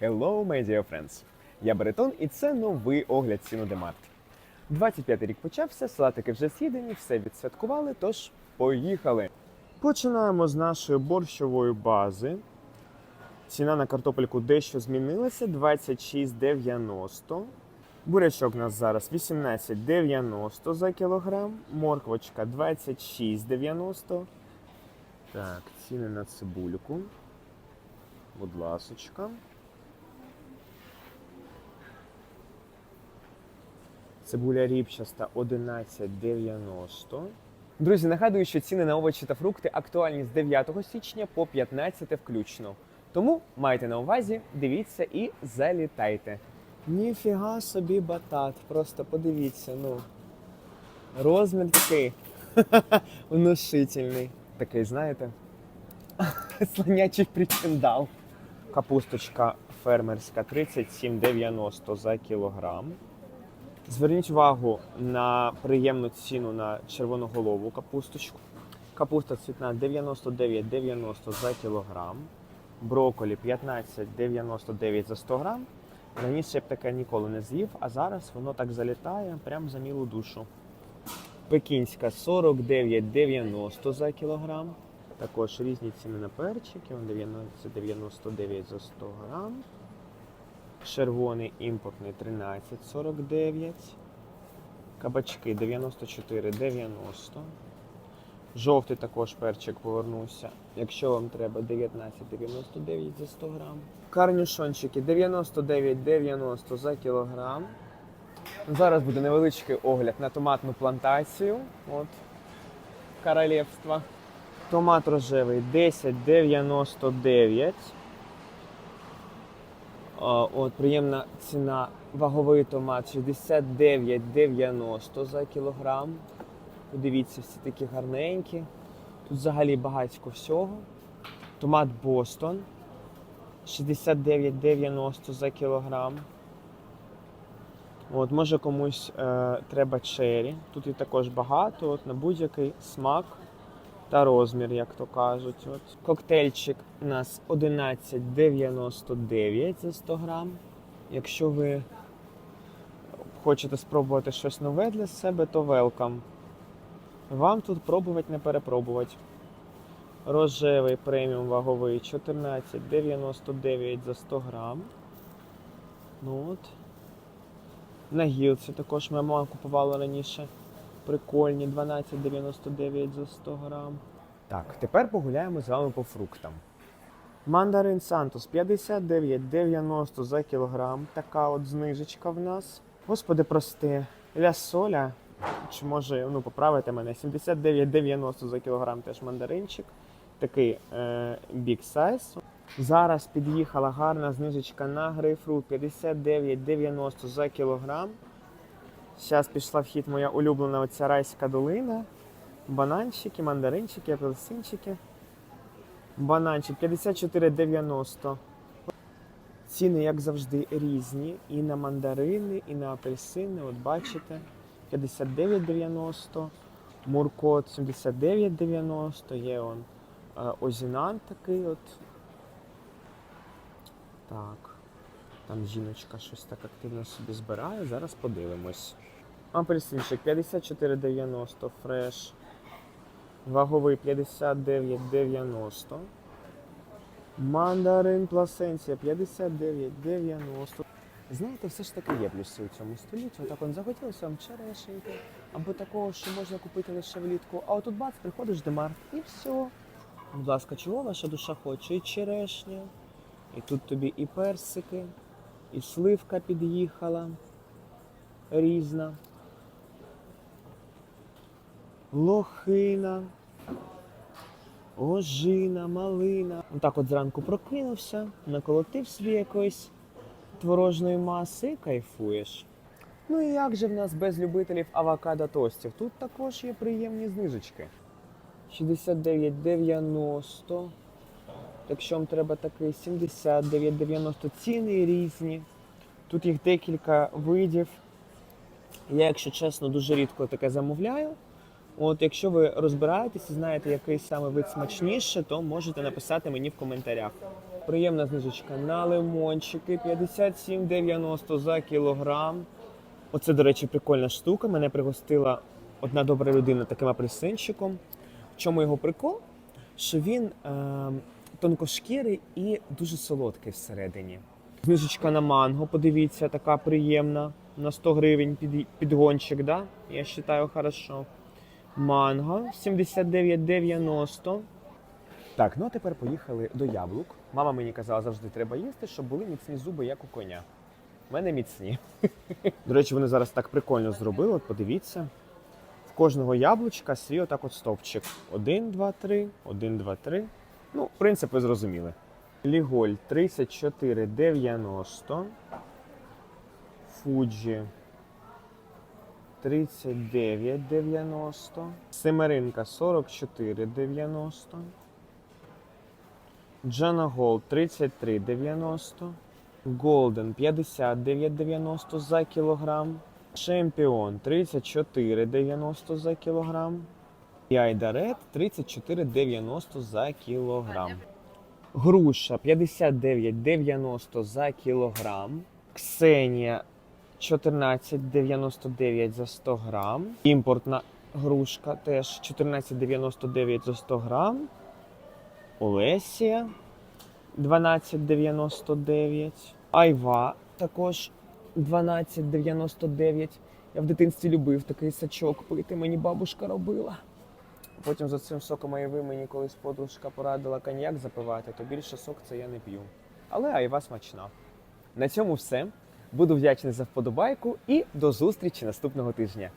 Hello, my dear friends! Я Баритон і це новий огляд ціну Демарт. 25 рік почався, салатики вже з'їдені, все відсвяткували, тож поїхали. Починаємо з нашої борщової бази. Ціна на картопельку дещо змінилася 26,90. Бурячок у нас зараз 18,90 за кілограм, морквочка 26,90. Так, ціни на цибульку. Будь ласочка. Цибуля ріпчаста 11,90. Друзі, нагадую, що ціни на овочі та фрукти актуальні з 9 січня по 15 включно. Тому майте на увазі, дивіться і залітайте. Ніфіга собі батат, просто подивіться, ну. Розмір такий внушительний. Такий, знаєте, слонячий причиндал. Капусточка фермерська 37,90 за кілограм. Зверніть увагу на приємну ціну на червоноголову капусточку. Капуста цвітна 99,90 за кілограм. Броколі 15,99 за 100 грам. Раніше я б таке ніколи не з'їв, а зараз воно так залітає прям за мілу душу. Пекінська 49,90 за кілограм. Також різні ціни на перчики. 11,99 за 100 грам. Червоний імпортний 13,49. Кабачки 94,90. Жовтий також перчик повернувся. Якщо вам треба 19,99 за 100 грам. Карнюшончики 99,90 за кілограм. Зараз буде невеличкий огляд на томатну плантацію. От королівства. Томат рожевий 10,99. От, приємна ціна. Ваговий томат 69,90 за кілограм. Подивіться, всі такі гарненькі. Тут взагалі багатько всього. Томат Бостон 69,90 за кілограм. От, може комусь е, треба чері. Тут і також багато, от, на будь-який смак та розмір, як то кажуть. От. Коктейльчик у нас 11,99 за 100 грам. Якщо ви хочете спробувати щось нове для себе, то welcome. Вам тут пробувати не перепробувати. Рожевий преміум ваговий 14,99 за 100 грам. Ну от. На гілці також моя мама купувала раніше. Прикольні 12,99 за 100 грам. Так, тепер погуляємо з вами по фруктам. Мандарин Сантос 59,90 за кілограм. Така от знижечка в нас. Господи, прости. Ля соля. Чи може, ну, поправити мене, 79,90 за кілограм теж мандаринчик. Такий е, big size. Зараз під'їхала гарна знижечка на грейпфрут 59,90 за кілограм. Зараз пішла в хід моя улюблена оця райська долина. Бананчики, мандаринчики, апельсинчики. Бананчик 54,90. Ціни, як завжди, різні. І на мандарини, і на апельсини. От бачите, 59,90. Муркот 79,90. Є он е, озінан такий от. Так. Там жіночка щось так активно собі збирає. Зараз подивимось. Апельсинчик 54,90 фреш. Ваговий 59,90. Мандарин пласенція 59,90. Знаєте, все ж таки є плюси у цьому столітті. Отак он захотілося вам черешеньки, або такого, що можна купити лише влітку. А отут бац, приходиш до Март і все. Будь ласка, чого ваша душа хоче? І черешня, і тут тобі і персики, і сливка під'їхала різна. Лохина, ожина, малина. Отак от зранку прокинувся, наколотив собі якоїсь творожної маси і кайфуєш. Ну і як же в нас без любителів авокадо тостів? Тут також є приємні знижечки. 69,90. Якщо вам треба такий 79,90 ціни різні. Тут їх декілька видів. Я, якщо чесно, дуже рідко таке замовляю. От, якщо ви розбираєтесь і знаєте, який саме вид смачніше, то можете написати мені в коментарях. Приємна знижечка на лимончики 57,90 за кілограм. Оце, до речі, прикольна штука. Мене пригостила одна добра людина таким апельсинчиком. В чому його прикол? Що він е, тонкошкірий і дуже солодкий всередині. Знижечка на манго, подивіться, така приємна. На 100 гривень під, підгончик, да? Я вважаю, хорошо. Манго 79,90. Так, ну а тепер поїхали до яблук. Мама мені казала, завжди треба їсти, щоб були міцні зуби, як у коня. У мене міцні. До речі, вони зараз так прикольно зробили. От подивіться. В кожного яблучка свій отак от стовпчик. Один, два, три, один, два, три. Ну, принцип ви зрозуміли. Ліголь 34,90. Фуджі 39,90. Семеринка 44,90. Джана Голд 33,90. Голден 59,90 за кілограм. Чемпіон 34,90 за кілограм. І Айдарет 34,90 за кілограм. Груша 59,90 за кілограм. Ксенія 14,99 за 100 грам. Імпортна грушка теж 14,99 за 100 грам. Олесія 12,99. Айва також 12,99. Я в дитинстві любив такий сачок пити, мені бабушка робила. Потім за цим соком айви мені колись подружка порадила коньяк запивати, то більше сок це я не п'ю. Але айва смачна. На цьому все. Буду вдячний за вподобайку і до зустрічі наступного тижня.